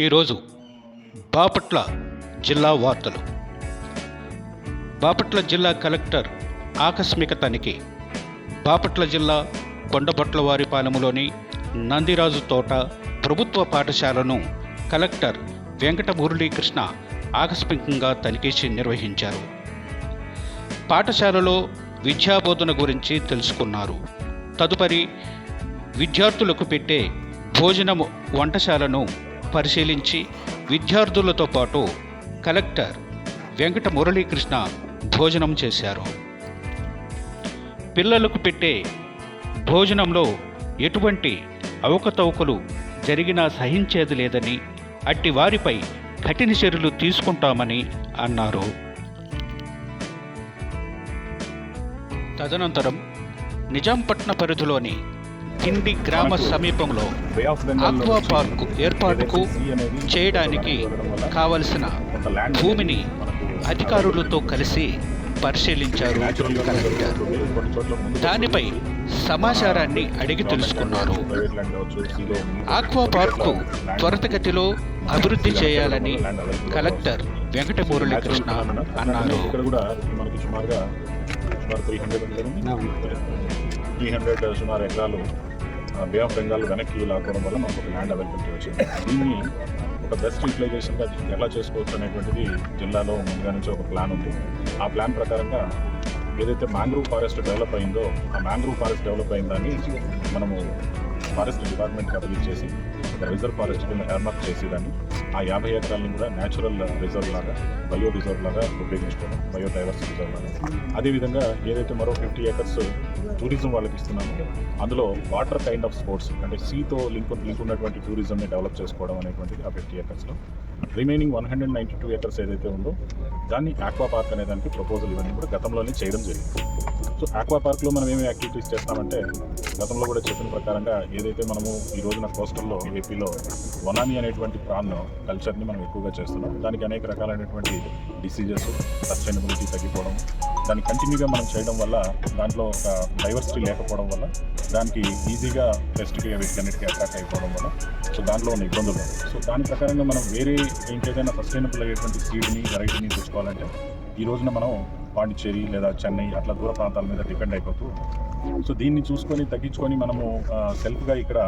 ఈరోజు బాపట్ల జిల్లా వార్తలు. బాపట్ల జిల్లా కలెక్టర్ ఆకస్మిక తనిఖీ బాపట్ల జిల్లా కొండపట్లవారిపాలెంలోని నందిరాజు తోట ప్రభుత్వ పాఠశాలను కలెక్టర్ వెంకట మురళీకృష్ణ ఆకస్మికంగా తనిఖీ నిర్వహించారు. పాఠశాలలో విద్యాబోధన గురించి తెలుసుకున్నారు. తదుపరి విద్యార్థులకు పెట్టే భోజనము వంటశాలను పరిశీలించి విద్యార్థులతో పాటు కలెక్టర్ వెంకట మురళీకృష్ణ భోజనం చేశారు. పిల్లలకు పెట్టే భోజనంలో ఎటువంటి అవకతవకలు జరిగినా సహించేది లేదని అట్టి వారిపై కఠిన చర్యలు తీసుకుంటామని అన్నారు. తదనంతరం నిజాంపట్న పరిధిలోని కిండి గ్రామ సమీపంలో ఆక్వా పార్క్ ఏర్పాటుకు చేయడానికి కావలసిన భూమిని అధికారులతో కలిసి పరిశీలించారు కలెక్టర్. దానిపై సమాచారాన్ని అడిగి తెలుసుకున్నారు. ఆక్వా పార్కు త్వరితగతిలో అభివృద్ధి చేయాలని కలెక్టర్ వెంకట మురళీకృష్ణ అన్నారు. త్రీ హండ్రెడ్ సుమారు ఎకరాలు బే ఆఫ్ బెంగాల్ వెనక్కి లాక్కోవడం వల్ల మనకు ఒక ల్యాండ్ అవైలబిలిటీ వచ్చింది. దీన్ని ఒక బెస్ట్ యూటిలైజేషన్గా ఎలా చేసుకోవచ్చు అనేటువంటిది జిల్లాలో ముందుగా నుంచి ఒక ప్లాన్ ఉంది. ఆ ప్లాన్ ప్రకారంగా ఏదైతే మ్యాంగ్రూవ్ ఫారెస్ట్ డెవలప్ అయిందో ఆ మ్యాంగ్రూవ్ ఫారెస్ట్ డెవలప్ అయిన దాన్ని మనము ఫారెస్ట్ డిపార్ట్మెంట్కి అప్పగించేసి చేసి రిజర్వ్ ఫారెస్ట్ కింద ఎర్మార్క్ చేసి దాన్ని ఆ యాభై ఎకరాలను కూడా న్యాచురల్ రిజర్వ్ లాగా బయో రిజర్వ్ లాగా ఉపయోగించుకోవడం బయో డైవర్స్ రిజర్వ్ లాగా. అదేవిధంగా ఏదైతే మరో ఫిఫ్టీ ఏకర్స్ టూరిజం వాళ్ళకి ఇస్తున్నామో అందులో వాటర్ కైండ్ ఆఫ్ స్పోర్ట్స్ అంటే సీతో లింక్ లింక్ ఉన్నటువంటి టూరిజంని డెవలప్ చేసుకోవడం అనేటువంటిది ఆ fifty ఏకర్స్లో remaining one hundred ninety two acres ఏదైతే ఉందో దాన్ని ఆక్వా పార్క్ అనే దానికి ప్రపోజల్ ఇవన్నీ కూడా గతంలోనే చేయడం జరిగింది. సో ఆక్వా పార్క్లో మనం ఏమి యాక్టివిటీస్ చేస్తామంటే గతంలో కూడా చెప్పిన ప్రకారంగా ఏదైతే మనము ఈ రోజున కోస్టల్లో ఏపీలో వనాని అనేటువంటి ప్రాన్ కల్చర్ని మనం ఎక్కువగా చేస్తున్నాం దానికి అనేక రకాలైనటువంటి డిసీజెస్ సస్టైనబిలిటీ తగ్గిపోవడం దాన్ని కంటిన్యూగా మనం చేయడం వల్ల దాంట్లో ఒక డైవర్సిటీ లేకపోవడం వల్ల దానికి ఈజీగా పెస్ట్కి వీటికన్నిటికీ అటాక్ అయిపోవడం వల్ల సో దాంట్లో ఉన్న ఇబ్బందులు సో దాని ప్రకారంగా మనం వేరే ఇంకేదైనా సస్టైనబుల్ అయ్యేటువంటి సీడ్ని వెరైటీని తెచ్చుకోవాలంటే ఈ రోజున మనం పాండిచ్చేరి లేదా చెన్నై అట్లా దూర ప్రాంతాల మీద డిపెండ్ అయిపోతూ సో దీన్ని చూసుకొని తగ్గించుకొని మనము సెల్ఫ్గా ఇక్కడ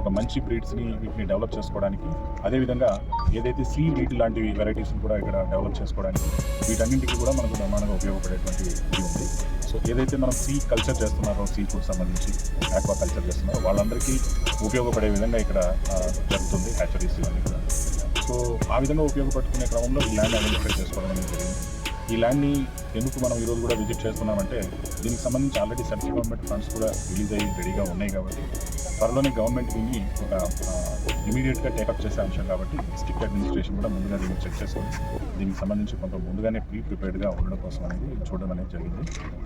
ఒక మంచి బ్రీడ్స్ని వీటిని డెవలప్ చేసుకోవడానికి అదేవిధంగా ఏదైతే సీ వీటి లాంటివి వెరైటీస్ని కూడా ఇక్కడ డెవలప్ చేసుకోవడానికి వీటన్నింటికి కూడా మనకు బ్రహ్మాండంగా ఉపయోగపడేటువంటి ఇది ఉంది. సో ఏదైతే మనం సీ కల్చర్ చేస్తున్నారో సీ ఫుడ్ సంబంధించి ఆక్వా కల్చర్ చేస్తున్నారో వాళ్ళందరికీ ఉపయోగపడే విధంగా ఇక్కడ జరుగుతుంది. హ్యాచరీస్ ఇవన్నీ కూడా. సో ఆ విధంగా ఉపయోగపడుకునే క్రమంలో ఈ ల్యాండ్ ఐడెంటిఫై చేసుకోవడం అనేది జరిగింది. ఈ ల్యాండ్ని ఎందుకు మనం ఈరోజు కూడా విజిట్ చేస్తున్నామంటే దీనికి సంబంధించి ఆల్రెడీ సెంట్రల్ గవర్నమెంట్ ఫండ్స్ కూడా రిలీజ్ అయ్యి రెడీగా ఉన్నాయి కాబట్టి త్వరలోనే గవర్నమెంట్ దీన్ని ఒక ఇమీడియట్గా టేకప్ చేసే అంశం కాబట్టి డిస్ట్రిక్ట్ అడ్మినిస్ట్రేషన్ కూడా ముందుగా దీన్ని చెక్ చేసుకొని దీనికి సంబంధించి కొంత ముందుగానే ప్రీ ప్రిపేర్డ్గా ఉండడం కోసం అనేది చూడడం అనేది జరిగింది. సో